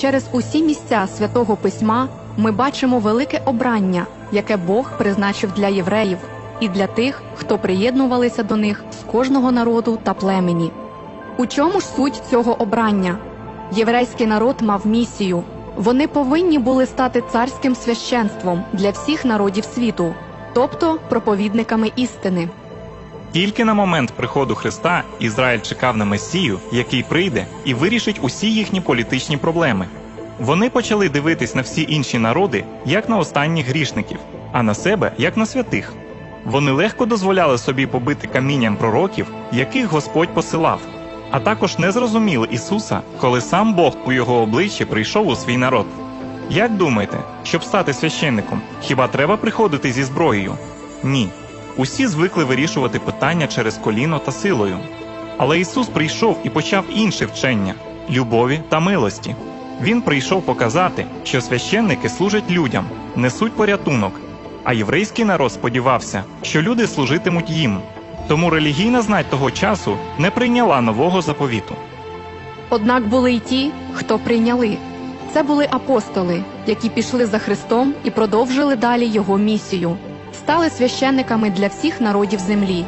Через усі місця святого письма ми бачимо велике обрання, яке Бог призначив для євреїв і для тих, хто приєднувалися до них з кожного народу та племені. У чому ж суть цього обрання? Єврейський народ мав місію. Вони повинні були стати царським священством для всіх народів світу, тобто проповідниками істини. Тільки на момент приходу Христа Ізраїль чекав на Месію, який прийде і вирішить усі їхні політичні проблеми. Вони почали дивитись на всі інші народи як на останніх грішників, а на себе як на святих. Вони легко дозволяли собі побити камінням пророків, яких Господь посилав, а також не зрозуміли Ісуса, коли сам Бог у його обличчі прийшов у свій народ. Як думаєте, щоб стати священником, хіба треба приходити зі зброєю? Ні. Усі звикли вирішувати питання через коліно та силою. Але Ісус прийшов і почав інше вчення любові та милості. Він прийшов показати, що священники служать людям, несуть порятунок, а єврейський народ сподівався, що люди служитимуть їм. Тому релігійна знать того часу не прийняла нового заповіту. Однак були й ті, хто прийняли. Це були апостоли, які пішли за Христом і продовжили далі його місію, стали священниками для всіх народів землі.